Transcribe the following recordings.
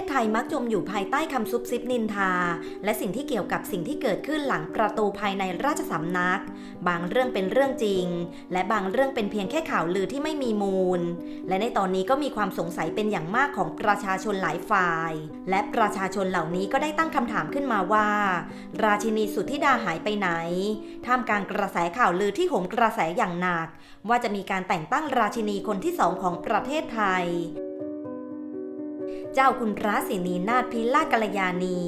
ศไทยมักจมอยู่ภายใต้คำซุบซิบนินทา และสิ่งที่เกี่ยวกับสิ่งที่เกิดขึ้นหลังประตูภายในราชสำนัก บางเรื่องเป็นเรื่องจริง และบางเรื่องเป็นเพียงแค่ข่าวลือที่ไม่มีมูล และในตอนนี้ก็มีความสงสัยเป็นอย่างมากของประชาชนหลายฝ่าย และประชาชนเหล่านี้ก็ได้ตั้งคำถามขึ้นมาว่า ราชินีสุทธิดาหายไปไหน ท่ามกลางกระแสข่าวลือที่โหมกระแสอย่างหนัก ว่าจะมีการแต่งตั้งราชินีคนที่สองของประเทศไทย เจ้าคุณพระศรีนีนาถพิลากัลยาณี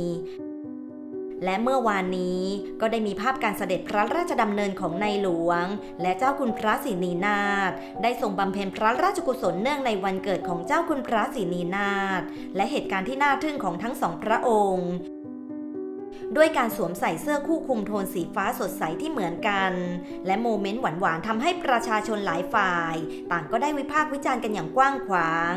และเมื่อวานนี้ก็ได้มีภาพการเสด็จพระราชดำเนินของในหลวง และเจ้าคุณพระศรีนีนาถได้ทรงบำเพ็ญพระราชกุศลเนื่องในวันเกิดของเจ้าคุณพระศรีนีนาถและเหตุการณ์ที่น่าทึ่งของทั้งสองพระองค์ด้วยการสวมใส่เสื้อคู่คลุมโทนสีฟ้าสดใสที่เหมือนกัน และโมเมนต์หวานๆทำให้ประชาชนหลายฝ่าย ต่างก็ได้วิพากษ์วิจารณ์กันอย่างกว้างขวาง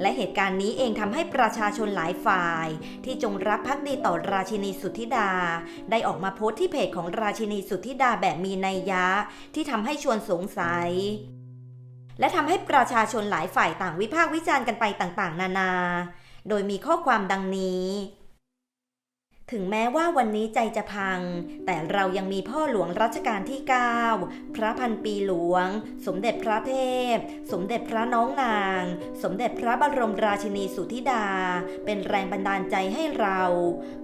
และเหตุการณ์นี้เองทำให้ประชาชนหลายฝ่าย ที่จงรักภักดีต่อราชินีสุทธิดา ได้ออกมาโพสต์ที่เพจของราชินีสุทธิดาแบบมีนัยยะ ที่ทำให้ชวนสงสัยและทำให้ประชาชนหลายฝ่ายต่างวิพากษ์วิจารณ์กันไปต่างๆ นานา โดยมีข้อความดังนี้ ถึงแม้ว่าวันนี้ใจจะพัง แต่เรายังมีพ่อหลวงรัชกาลที่ 9 พระพันปีหลวง สมเด็จพระเทพ สมเด็จพระน้องนาง สมเด็จพระบรมราชินีสุธิดา เป็นแรงบันดาลใจให้เรา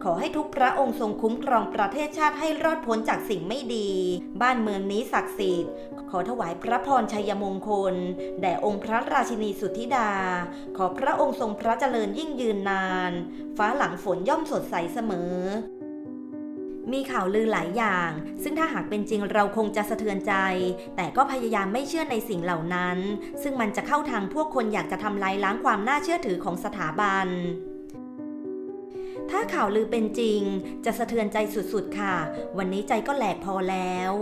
ขอให้ทุกพระองค์ทรงคุ้มครองประเทศชาติให้รอดพ้นจากสิ่งไม่ดี บ้านเมืองนี้ศักดิ์สิทธิ์ขอถวายพระพรชัยมงคล แด่องค์พระราชินีสุธิดา ขอพระองค์ทรงพระเจริญยิ่งยืนนาน ฟ้าหลังฝนย่อมสดใสเสมอมีข่าวลือหลายอย่าง ซึ่งถ้าหากเป็นจริงเราคงจะสะเทือนใจ แต่ก็พยายามไม่เชื่อในสิ่งเหล่านั้น ซึ่งมันจะเข้าทางพวกคนอยากจะทำลายล้างความน่าเชื่อถือของสถาบัน ถ้าข่าวลือเป็นจริง จะสะเทือนใจสุดๆค่ะ วันนี้ใจก็แหลกพอแล้ว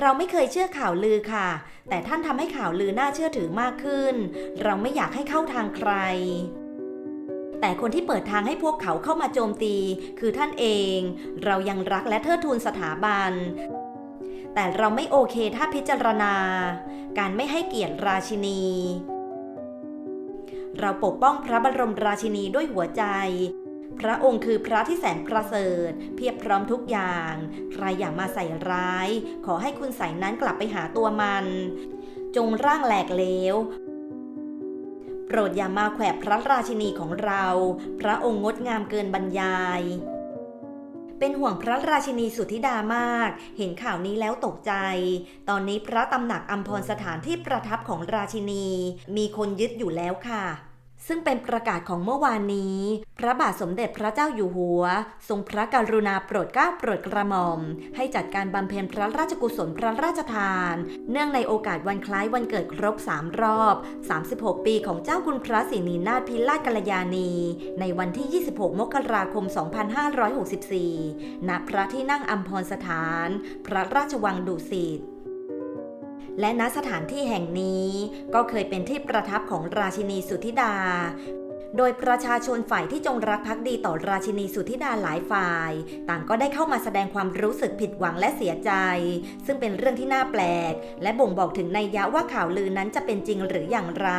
เราไม่เคยเชื่อข่าวลือค่ะ แต่ท่านทำให้ข่าวลือน่าเชื่อถือมากขึ้น เราไม่อยากให้เข้าทางใคร แต่คนที่เปิดทางให้พวกเขาเข้ามาโจมตี คือท่านเอง เรายังรักและเทิดทูนสถาบัน แต่เราไม่โอเคถ้าพิจารณา การไม่ให้เกียรติราชินีเราปกป้องพระบรมราชินีด้วยหัวใจ พระองค์คือพระที่แสนประเสริฐ เพียบพร้อมทุกอย่าง ใครอย่ามาใส่ร้าย ขอให้คุณใส่นั้นกลับไปหาตัวมัน จงร่างแหลกเลวโปรดอย่ามาแขวะพระราชินีของเรา พระองค์งดงามเกินบรรยายเป็นห่วงพระราชินีสุธิดามาก เห็นข่าวนี้แล้วตกใจ ตอนนี้พระตำหนักอัมพรสถานที่ประทับของราชินี มีคนยึดอยู่แล้วค่ะ ซึ่งเป็นประกาศของเมื่อวานนี้ พระบาทสมเด็จพระเจ้าอยู่หัว ทรงพระกรุณาโปรดเกล้าโปรดกระหม่อม ให้จัดการบำเพ็ญพระราชกุศลพระราชทาน เนื่องในโอกาสวันคล้ายวันเกิดครบ 3 รอบ 36 ปีของเจ้าคุณพระศรีนีนาถพิราชกัลยาณี ในวันที่ 26 มกราคม 2564 ณ พระที่นั่งอัมพรสถาน พระราชวังดุสิต และณสถานที่แห่งนี้ก็เคยเป็นที่ประทับของราชินีสุธิดา โดยประชาชนฝ่ายที่จงรักภักดีต่อราชินีสุธิดาหลายฝ่าย ต่างก็ได้เข้ามาแสดงความรู้สึกผิดหวังและเสียใจ ซึ่งเป็นเรื่องที่น่าแปลก และบ่งบอกถึงในยยะว่าข่าวลือนั้นจะเป็นจริงหรืออย่างไร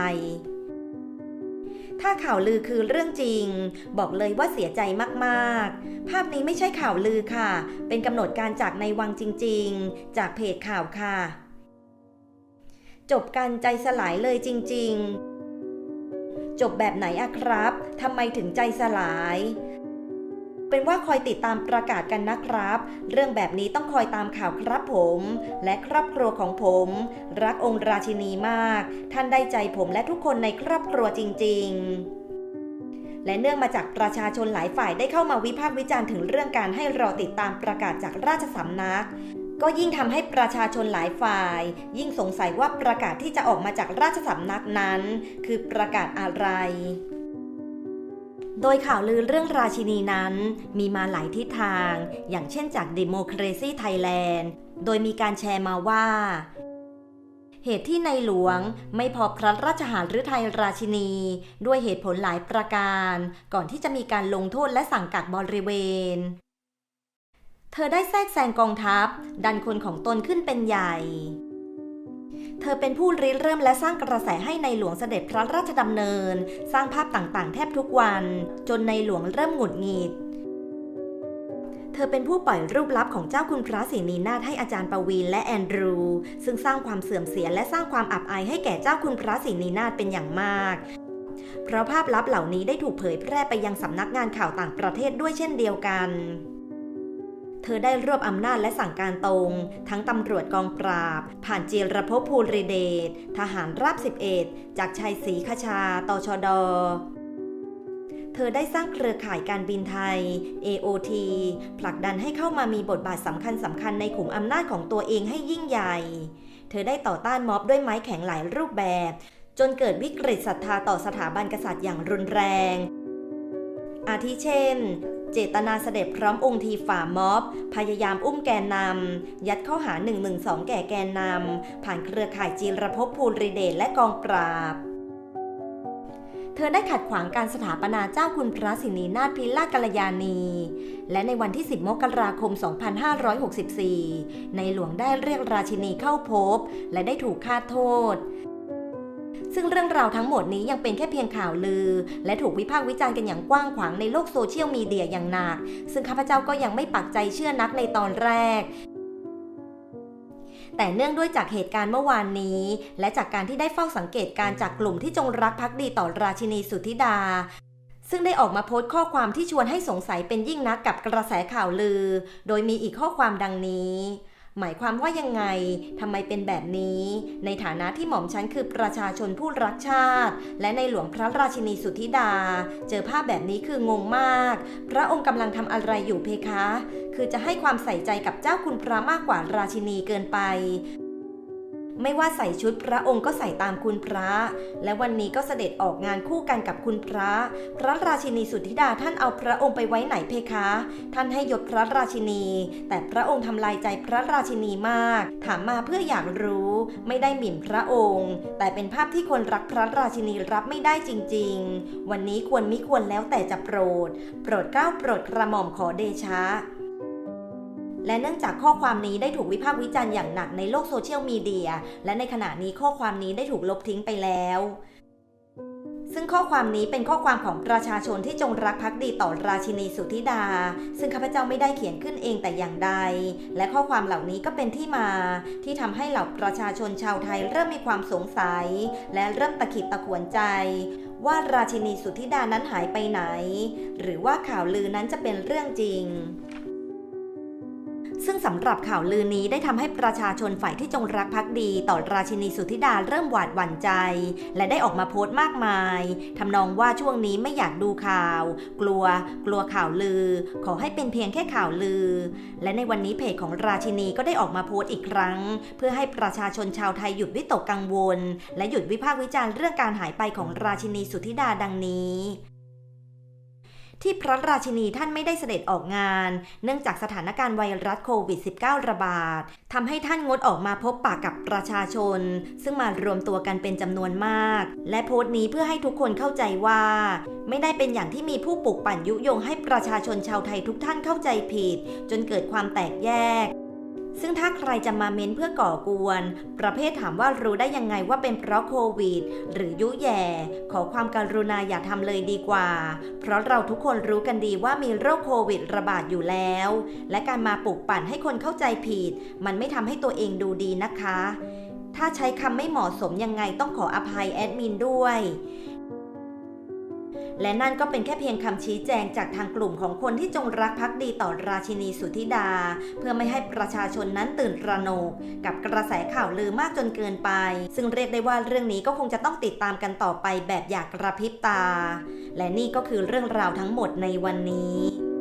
ถ้าข่าวลือคือเรื่องจริง บอกเลยว่าเสียใจมากๆ ภาพนี้ไม่ใช่ข่าวลือค่ะ เป็นกำหนดการจากในวังจริง ๆ จากเพจข่าวค่ะ จบกันใจสลายเลยจริง ๆ จบแบบไหนอะครับทำไมถึงใจสลาย เป็นว่าคอยติดตามประกาศกันนะครับ เรื่องแบบนี้ต้องคอยตามข่าวครับผม และครอบครัวของผม รักองค์ราชินีมาก ท่านได้ใจผมและทุกคนในครอบครัวจริง ๆและเนื่องมาจากประชาชนหลายฝ่ายได้เข้ามาวิพากษ์วิจารณ์ถึงเรื่องการให้รอติดตามประกาศจากราชสำนัก ก็ยิ่งทำให้ประชาชนหลายฝ่าย ยิ่งสงสัยว่าประกาศที่จะออกมาจากราชสำนักนั้น คือประกาศอะไรโดยข่าวลือเรื่องราชินีนั้นมีมาหลายทิศทาง อย่างเช่นจาก Democracy Thailand โดยมีการแชร์มาว่า เหตุที่ในหลวงไม่พอพระราชหฤทัยราชินี ด้วยเหตุผลหลายประการ ก่อนที่จะมีการลงโทษและสั่งกักบริเวณ เธอได้แทรกแซงกองทัพ ดันคนของตนขึ้นเป็นใหญ่ เธอเป็นผู้ริเริ่มและสร้างกระแสให้ในหลวงเสด็จพระราชดำเนิน สร้างภาพต่างๆ แทบทุกวัน จนในหลวงเริ่มหงุดหงิดเธอเป็นผู้ปล่อยรูปลับของเจ้าคุณพระศรีนีนาถให้อาจารย์ปวีนและแอนดรู ซึ่งสร้างความเสื่อมเสียและสร้างความอับอายให้แก่เจ้าคุณพระศรีนีนาถเป็นอย่างมาก เพราะภาพลับเหล่านี้ได้ถูกเผยแพร่ไปยังสำนักงานข่าวต่างประเทศด้วยเช่นเดียวกัน เธอได้รวบอำนาจและสั่งการตรง ทั้งตำรวจกองปราบ ผ่านเจีรภพภูริเดชทหารราบ 11 จากชัยศรีคชาตชดเธอได้สร้างเครือข่ายการบินไทย AOT ผลักดันให้เข้ามามีบทบาทสำคัญสำคัญในขุมอำนาจของตัวเองให้ยิ่งใหญ่ เธอได้ต่อต้านม็อบด้วยไม้แข็งหลายรูปแบบ จนเกิดวิกฤตศรัทธาต่อสถาบันกษัตริย์อย่างรุนแรง อาทิเช่น เจตนาเสด็จพร้อมองค์ทีฝ่าม็อบ พยายามอุ้มแกนนำ ยัดข้อหา 112 แก่แกนนำ ผ่านเครือข่ายจีรภพบภูริเดชและกองปราบเธอได้ขัดขวางการสถาปนาเจ้าคุณพระสินีนาถพิลากัลยาณี และในวันที่ 10 มกราคม 2564 ในหลวงได้เรียกราชินีเข้าพบ และได้ถูกฆ่าโทษ ซึ่งเรื่องราวทั้งหมดนี้ยังเป็นแค่เพียงข่าวลือ และถูกวิพากษ์วิจารณ์กันอย่างกว้างขวางในโลกโซเชียลมีเดียอย่างหนัก ซึ่งข้าพเจ้าก็ยังไม่ปักใจเชื่อนักในตอนแรกแต่เนื่องด้วยจากเหตุการณ์เมื่อวานนี้ และจากการที่ได้เฝ้าสังเกตการจากกลุ่มที่จงรักภักดีต่อราชินีสุธิดา ซึ่งได้ออกมาโพสต์ข้อความที่ชวนให้สงสัยเป็นยิ่งนักกับกระแสข่าวลือ โดยมีอีกข้อความดังนี้ หมายความว่ายังไงทำไมเป็นแบบนี้ ในฐานะที่หม่อมฉันคือประชาชนผู้รักชาติ และในหลวงพระราชินีสุทธิดา เจอภาพแบบนี้คืองงมาก พระองค์กำลังทำอะไรอยู่เพคะ คือจะให้ความใส่ใจกับเจ้าคุณพระมากกว่าราชินีเกินไป ไม่ว่าใส่ชุดพระองค์ก็ใส่ตามคุณพระ และวันนี้ก็เสด็จออกงานคู่กันกับคุณพระ พระราชินีสุทธิดาท่านเอาพระองค์ไปไว้ไหนเพคะ ท่านให้ยศพระราชินี แต่พระองค์ทำลายใจพระราชินีมาก ถามมาเพื่ออยากรู้ ไม่ได้หมิ่นพระองค์ แต่เป็นภาพที่คนรักพระราชินีรับไม่ได้จริง ๆ วันนี้ควรมิควรแล้วแต่จะโปรด โปรดเกล้าโปรดกระหม่อมขอเดชะ และเนื่องจากข้อความนี้ได้ถูกวิพากษ์วิจารณ์อย่างหนักในโลกโซเชียลมีเดีย และในขณะนี้ข้อความนี้ได้ถูกลบทิ้งไปแล้ว ซึ่งข้อความนี้เป็นข้อความของประชาชนที่จงรักภักดีต่อราชินีสุธิดา ซึ่งข้าพเจ้าไม่ได้เขียนขึ้นเองแต่อย่างใด และข้อความเหล่านี้ก็เป็นที่มา ที่ทำให้เหล่าประชาชนชาวไทยเริ่มมีความสงสัย และเริ่มตะขิดตะขวนใจว่าราชินีสุธิดานั้นหายไปไหน หรือว่าข่าวลือนั้นจะเป็นเรื่องจริง ซึ่งสำหรับข่าวลือนี้ได้ทำให้ประชาชนฝ่ายที่จงรักภักดี ต่อราชินีสุธิดาเริ่มหวาดหวั่นใจ และได้ออกมาโพสต์มากมายทำนองว่าช่วงนี้ไม่อยากดูข่าว กลัว กลัวข่าวลือ ขอให้เป็นเพียงแค่ข่าวลือ และในวันนี้เพจของราชินีก็ได้ออกมาโพสต์อีกครั้ง เพื่อให้ประชาชนชาวไทยหยุดวิตกกังวล และหยุดวิพากษ์วิจารณ์เรื่องการหายไปของราชินีสุธิดาดังนี้ ที่พระราชินีท่านไม่ได้เสด็จออกงาน เนื่องจากสถานการณ์ไวรัสโควิด -19 ระบาดทำให้ท่านงดออกมาพบปะกับประชาชน ซึ่งมารวมตัวกันเป็นจำนวนมาก และโพสต์นี้เพื่อให้ทุกคนเข้าใจว่า ไม่ได้เป็นอย่างที่มีผู้ปลุกปั่นยุยงให้ประชาชนชาวไทยทุกท่านเข้าใจผิด จนเกิดความแตกแยก ซึ่งถ้าใครจะมาเม้นเพื่อก่อกวน ประเภทถามว่ารู้ได้ยังไงว่าเป็นเพราะโควิด หรือยุแย่ ขอความการุณาอย่าทำเลยดีกว่า เพราะเราทุกคนรู้กันดีว่ามีโรคโควิดระบาดอยู่แล้ว และการมาปลุกปั่นให้คนเข้าใจผิด มันไม่ทำให้ตัวเองดูดีนะคะ ถ้าใช้คำไม่เหมาะสมยังไงต้องขออภัยแอดมินด้วย และนั่นก็เป็นแค่เพียงคำชี้แจงจากทางกลุ่มของคนที่จงรักภักดีต่อราชินีสุธิดา เพื่อไม่ให้ประชาชนนั้นตื่นระหนก กับกระแสข่าวลือมากจนเกินไป ซึ่งเรียกได้ว่าเรื่องนี้ก็คงจะต้องติดตามกันต่อไปแบบอยากกระพริบตา และนี่ก็คือเรื่องราวทั้งหมดในวันนี้